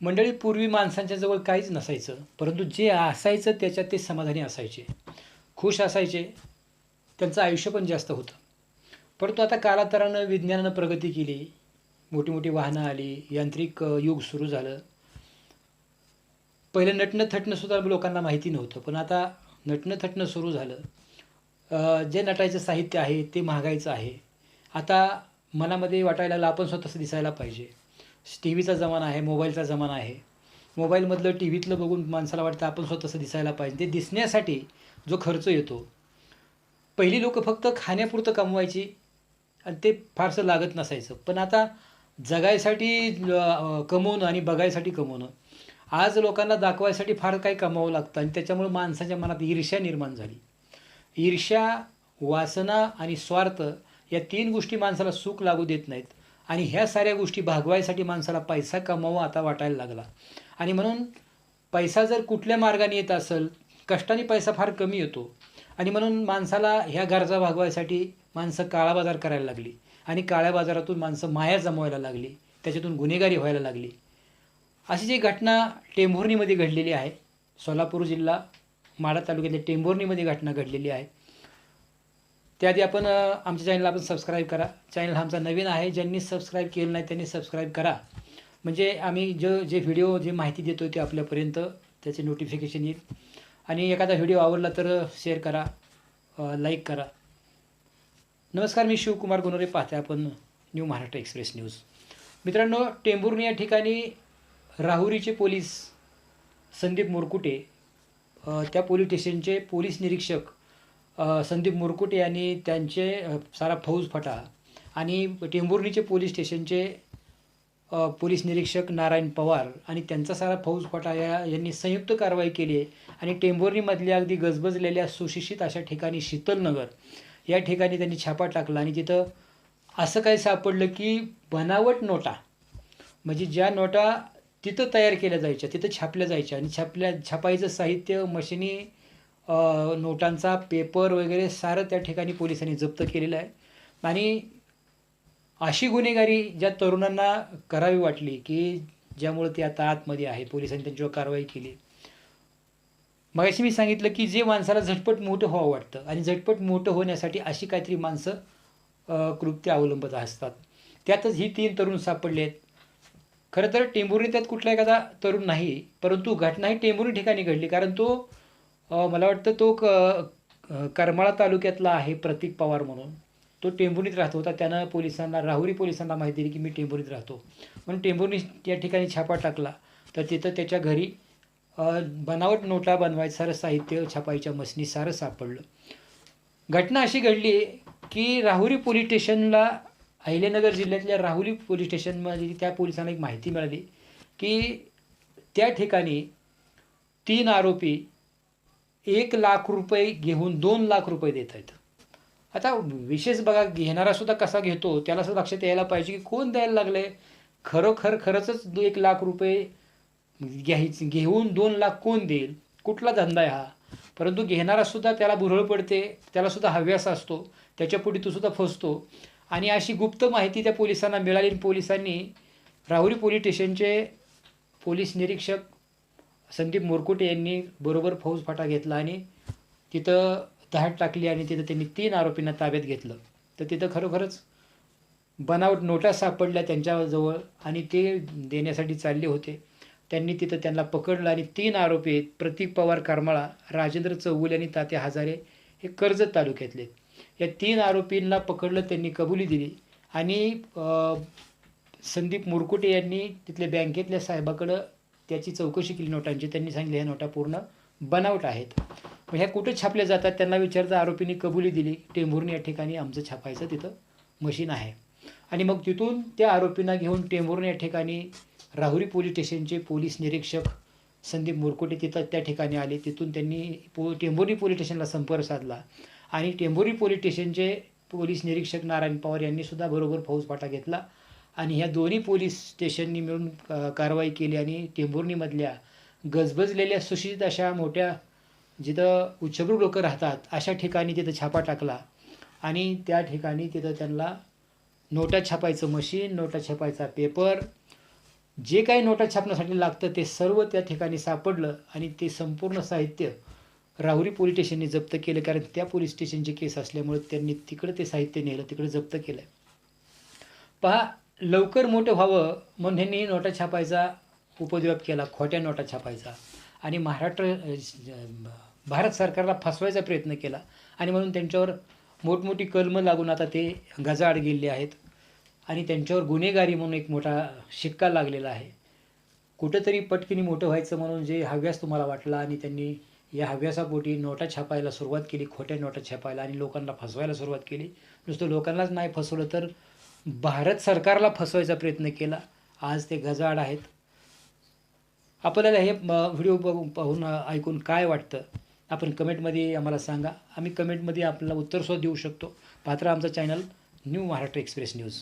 मंडळी पूर्वी माणसांच्या जवळ काहीच नसायचं परंतु जे असायचं त्याच्यात ते समाधानी असायचे. खुश असायचे त्यांचं आयुष्य पण जास्त होतं. परंतु आता कालांतरानं विज्ञानानं प्रगती केली मोठी मोठी वाहनं आली यांत्रिक युग सुरू झालं. पहिलं नटणं थटणं सुद्धा लोकांना माहिती नव्हतं पण आता नटणं थटणं सुरू झालं. जे नटायचं साहित्य आहे ते महागायचं आहे. आता मनामध्ये वाटायला लागलं आपण स्वतःच दिसायला पाहिजे. टी व्हीचा जमाना आहे मोबाईलचा जमाना आहे. मोबाईलमधलं टी व्हीतलं बघून माणसाला वाटतं आपण स्वतःचं दिसायला पाहिजे. ते दिसण्यासाठी जो खर्च येतो पहिली लोक फक्त खाण्यापुरतं कमवायची आणि ते फारसं लागत नसायचं. पण आता जगायसाठी कमवणं आणि बघायसाठी कमवणं आज लोकांना दाखवायसाठी फार काही कमावं लागतं आणि त्याच्यामुळे माणसाच्या मनात ईर्ष्या निर्माण झाली. ईर्ष्या वासना आणि स्वार्थ या तीन गोष्टी माणसाला सुख लागू देत नाहीत. आणि ह्या साऱ्या गोष्टी भागवायसाठी माणसाला पैसा कमावा आता वाटायला लागला. आणि म्हणून पैसा जर कुठल्या मार्गाने येत असेल कष्टाने पैसा फार कमी येतो. आणि म्हणून माणसाला ह्या गरजा भागवायसाठी माणसं काळा बाजार करायला लागली. आणि काळ्या बाजारातून माणसं माया जमवायला लागली. त्याच्यातून गुन्हेगारी व्हायला लागली. अशी जी घटना टेंभुर्णीमध्ये घडलेली आहे सोलापूर जिल्हा माढा तालुक्यातल्या टेंभुर्णीमध्ये घटना घडलेली आहे त्याआधी आपण आमच्या चॅनलला आपण सबस्क्राईब करा. चॅनल आमचा नवीन आहे. ज्यांनी सबस्क्राईब केलं नाही त्यांनी सबस्क्राईब करा. म्हणजे आम्ही जो जे व्हिडिओ जे माहिती देतो ते आपल्यापर्यंत त्याचे नोटिफिकेशन येईल. आणि एखादा व्हिडिओ आवडला तर शेअर करा. लाईक करा. नमस्कार मी शिवकुमार गुनोरे पाहते आपण न्यू महाराष्ट्र एक्सप्रेस न्यूज मित्रांनो टेंभुर्णी या ठिकाणी राहुरीचे पोलीस संदीप मोरकुटे त्या पोलीस स्टेशनचे पोलीस निरीक्षक संदीप मुरकुटे यांनी त्यांचे सारा फौज फटा आणि टेंभुर्णीचे पोलीस स्टेशनचे पोलीस निरीक्षक नारायण पवार आणि त्यांचा सारा फौज फटा या यांनी संयुक्त कारवाई केली आहे आणि टेंभुर्णीमधल्या अगदी गजबजलेल्या सुशिक्षित अशा ठिकाणी शीतलनगर या ठिकाणी त्यांनी छापा टाकला आणि तिथं असं काही सापडलं की बनावट नोटा म्हणजे ज्या नोटा तिथं तयार केल्या जायच्या तिथं छापल्या जायच्या आणि छापल्या छापायचं साहित्य मशिनी नोटांचा पेपर वगैरे सारं त्या ठिकाणी पोलिसांनी जप्त केलेलं आहे. आणि अशी गुन्हेगारी ज्या तरुणांना करावी वाटली की ज्यामुळे ते आता आतमध्ये आहे पोलिसांनी त्यांच्यावर कारवाई केली. मगाशी मी सांगितलं की जे माणसाला झटपट मोठं व्हावं वाटतं आणि झटपट मोठं होण्यासाठी अशी काहीतरी माणसं कृत्य अवलंबत असतात. त्यातच ही तीन तरुण सापडले आहेत. खरं तर टेंभुर्णी त्यात कुठला एखादा तरुण नाही परंतु घटना ही टेंबुरी ठिकाणी घडली कारण तो मला वाटतं तो क करमाळा तालुक्यातला आहे प्रतीक पवार म्हणून. तो टेंभुनीत राहत होता. त्यानं पोलिसांना राहुरी पोलिसांना माहिती दिली की मी टेंभुर्णीत राहतो. म्हणून टेंभुनी या ठिकाणी छापा टाकला. तर तिथं त्याच्या घरी बनावट नोटा बनवायचं सारं साहित्य छापायच्या मशनी सारं सापडलं. घटना अशी घडली की राहुरी पोलीस स्टेशनला अहिल्यानगर जिल्ह्यातल्या राहुरी पोलीस स्टेशनमध्ये त्या पोलिसांना एक माहिती मिळाली की त्या ठिकाणी तीन आरोपी एक लाख रुपये घेऊन दोन लाख रुपये देत आहेत. आता विशेष बघा घेणारा सुद्धा कसा घेतो त्याला सुद्धा लक्षात यायला पाहिजे की कोण द्यायला लागले. खरोखर खरंच दो- एक लाख रुपये घ्यायचे घेऊन दोन लाख कोण देईल? कुठला धंदा आहे हा? परंतु घेणारा सुद्धा त्याला भुरळ पडते त्याला सुद्धा हव्यास असतो त्याच्या पुढे तो सुद्धा फसतो. आणि अशी गुप्त माहिती त्या पोलिसांना मिळाली आणि पोलिसांनी राहुरी पोलीस स्टेशनचे पोलीस निरीक्षक संदीप मोरकुटे यांनी बरोबर फौजफाटा घेतला आणि तिथं धाड टाकली आणि तिथं त्यांनी तीन आरोपींना ताब्यात घेतलं. तर तिथं खरोखरच बनावट नोटा सापडल्या त्यांच्याजवळ आणि ते देण्यासाठी चालले होते. त्यांनी तिथं त्यांना पकडलं आणि तीन आरोपी आहेत प्रतीक पवार करमाळा राजेंद्र चौगुले आणि तात्या हजारे हे कर्जत तालुक्यातले या तीन आरोपींना पकडलं त्यांनी कबुली दिली आणि संदीप मुरकुटे यांनी तिथल्या बँकेतल्या साहेबाकडं त्याची चौकशी केली नोटांची. त्यांनी सांगितले ह्या नोटा पूर्ण बनावट आहेत. मग ह्या कुठं छापल्या जातात? त्यांना विचारता आरोपींनी कबुली दिली. टेंभुर्णी या ठिकाणी आमचं छापायचं तिथं मशीन आहे. आणि मग तिथून त्या आरोपींना घेऊन टेंभुर्णी या ठिकाणी राहुरी पोलीस स्टेशनचे पोलीस निरीक्षक संदीप मुरकुटे तिथं त्या ठिकाणी आले. तिथून त्यांनी पो टेंभोरी पोलीस स्टेशनला संपर्क साधला. आणि टेंभोरी पोलीस स्टेशनचे पोलीस निरीक्षक नारायण पवार यांनीसुद्धा बरोबर फौजफाटा घेतला. आणि ह्या दोन्ही पोलीस स्टेशननी मिळून कारवाई केली आणि टेंभुर्णीमधल्या गजबजलेल्या सुशिक्षित अशा मोठ्या जिथं उच्चभ्रू लोक राहतात अशा ठिकाणी तिथं छापा टाकला आणि त्या ठिकाणी तिथं त्यांना नोटा छापायचं मशीन नोटा छापायचा पेपर जे काही नोटा छापण्यासाठी लागतं ते सर्व त्या ठिकाणी सापडलं आणि ते संपूर्ण साहित्य राहुरी पोलीस स्टेशनने जप्त केलं कारण त्या पोलीस स्टेशनची केस असल्यामुळे त्यांनी तिकडं ते साहित्य नेलं तिकडे जप्त केलं पहा लवकर मोठं व्हावं म्हणून ह्यांनी नोटा छापायचा उपद्व्याप केला खोट्या नोटा छापायचा. आणि महाराष्ट्र भारत सरकारला फसवायचा प्रयत्न केला. आणि म्हणून त्यांच्यावर मोठमोठी कलमं लागून आता ते गजाआड गेलेले आहेत. आणि त्यांच्यावर गुन्हेगारी म्हणून एक मोठा शिक्का लागलेला आहे. कुठंतरी पटकिनी मोठं व्हायचं म्हणून जे हव्यास तुम्हाला वाटला आणि त्यांनी या हव्यासापोटी नोटा छापायला सुरुवात केली खोट्या नोटा छापायला आणि लोकांना फसवायला सुरुवात केली. नुसतं लोकांनाच नाही फसवलं तर भारत सरकारला फसवायचा प्रयत्न केला. आज ते गजाड आहेत. आपल्याला हे व्हिडिओ बघून पाहून ऐकून काय वाटतं? आपण कमेंटमध्ये आम्हाला सांगा. आम्ही कमेंटमध्ये आपल्याला उत्तरसुद्धा देऊ शकतो. पात्र आमचा channel new Maharashtra express news.